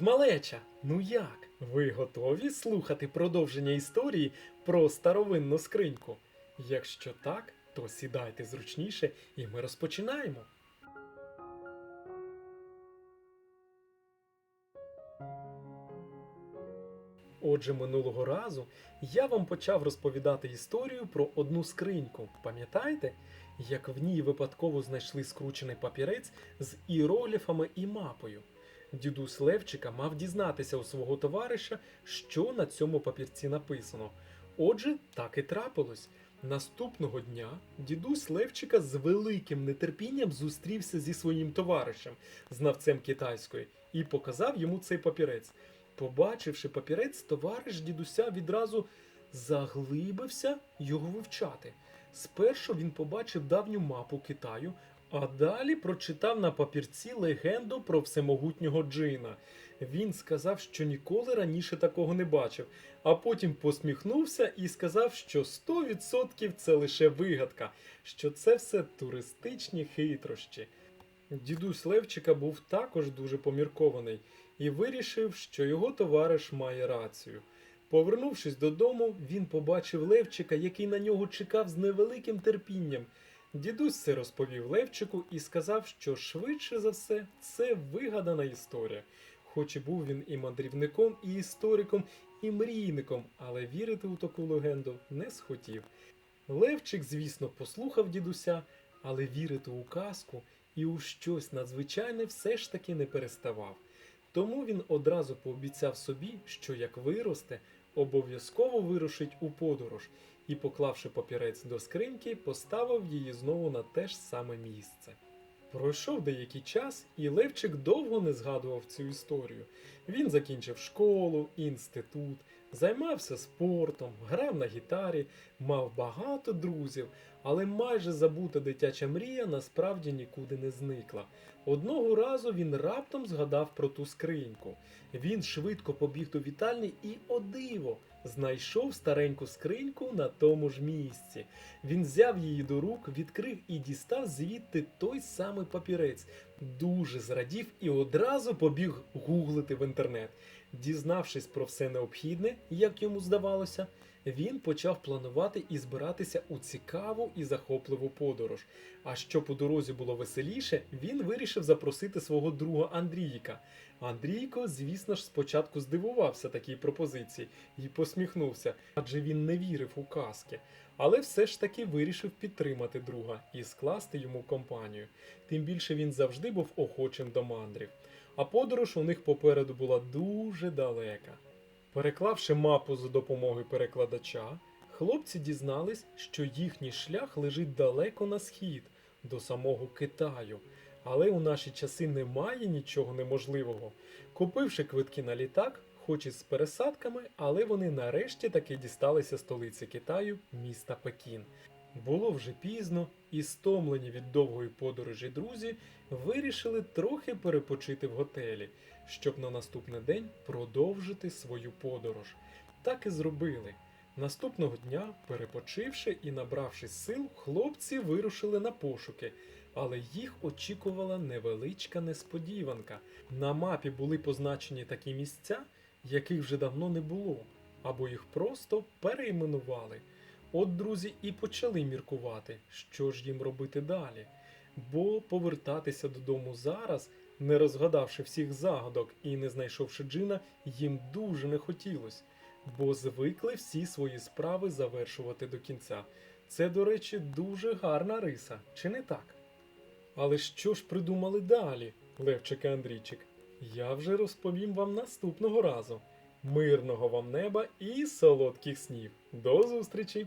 Привіт, малеча! Ну як? Ви готові слухати продовження історії про старовинну скриньку? Якщо так, то сідайте зручніше і ми розпочинаємо. Отже, минулого разу я вам почав розповідати історію про одну скриньку. Пам'ятаєте, як в ній випадково знайшли скручений папірець з іерогліфами і мапою? Дідусь Левчика мав дізнатися у свого товариша, що на цьому папірці написано. Отже, так і трапилось. Наступного дня дідусь Левчика з великим нетерпінням зустрівся зі своїм товаришем, знавцем китайської, і показав йому цей папірець. Побачивши папірець, товариш дідуся відразу заглибився його вивчати. Спершу він побачив давню мапу Китаю, а далі прочитав на папірці легенду про всемогутнього джина. Він сказав, що ніколи раніше такого не бачив, а потім посміхнувся і сказав, що 100% це лише вигадка, що це все туристичні хитрощі. Дідусь Левчика був також дуже поміркований і вирішив, що його товариш має рацію. Повернувшись додому, він побачив Левчика, який на нього чекав з невеликим терпінням. Дідусь це розповів Левчику і сказав, що швидше за все це вигадана історія. Хоч і був він і мандрівником, і істориком, і мрійником, але вірити у таку легенду не схотів. Левчик, звісно, послухав дідуся, але вірити у казку і у щось надзвичайне все ж таки не переставав. Тому він одразу пообіцяв собі, що як виросте, обов'язково вирушить у подорож і, поклавши папірець до скриньки, поставив її знову на те ж саме місце. Пройшов деякий час, і Левчик довго не згадував цю історію. Він закінчив школу, інститут, займався спортом, грав на гітарі, мав багато друзів, але майже забута дитяча мрія насправді нікуди не зникла. Одного разу він раптом згадав про ту скриньку. Він швидко побіг до вітальні і, о диво, знайшов стареньку скриньку на тому ж місці. Він взяв її до рук, відкрив і дістав звідти той самий папірець. Дуже зрадів і одразу побіг гуглити в інтернет. Дізнавшись про все необхідне, як йому здавалося, він почав планувати і збиратися у цікаву і захопливу подорож. А щоб у дорозі було веселіше, він вирішив запросити свого друга Андрійка. Андрійко, звісно ж, спочатку здивувався такій пропозиції і посміхнувся, адже він не вірив у казки. Але все ж таки вирішив підтримати друга і скласти йому компанію. Тим більше він завжди був охочим до мандрів. А подорож у них попереду була дуже далека. Переклавши мапу за допомогою перекладача, хлопці дізнались, що їхній шлях лежить далеко на схід, до самого Китаю. Але у наші часи немає нічого неможливого. Купивши квитки на літак, хоч і з пересадками, але вони нарешті таки дісталися столиці Китаю, міста Пекін. Було вже пізно, і стомлені від довгої подорожі друзі вирішили трохи перепочити в готелі, щоб на наступний день продовжити свою подорож. Так і зробили. Наступного дня, перепочивши і набравшись сил, хлопці вирушили на пошуки, але їх очікувала невеличка несподіванка. На мапі були позначені такі місця, яких вже давно не було, або їх просто перейменували. От друзі і почали міркувати, що ж їм робити далі. Бо повертатися додому зараз, не розгадавши всіх загадок і не знайшовши джина, їм дуже не хотілося, бо звикли всі свої справи завершувати до кінця. Це, до речі, дуже гарна риса, чи не так? Але що ж придумали далі, Левчик і Андрійчик? Я вже розповім вам наступного разу. Мирного вам неба і солодких снів. До зустрічі!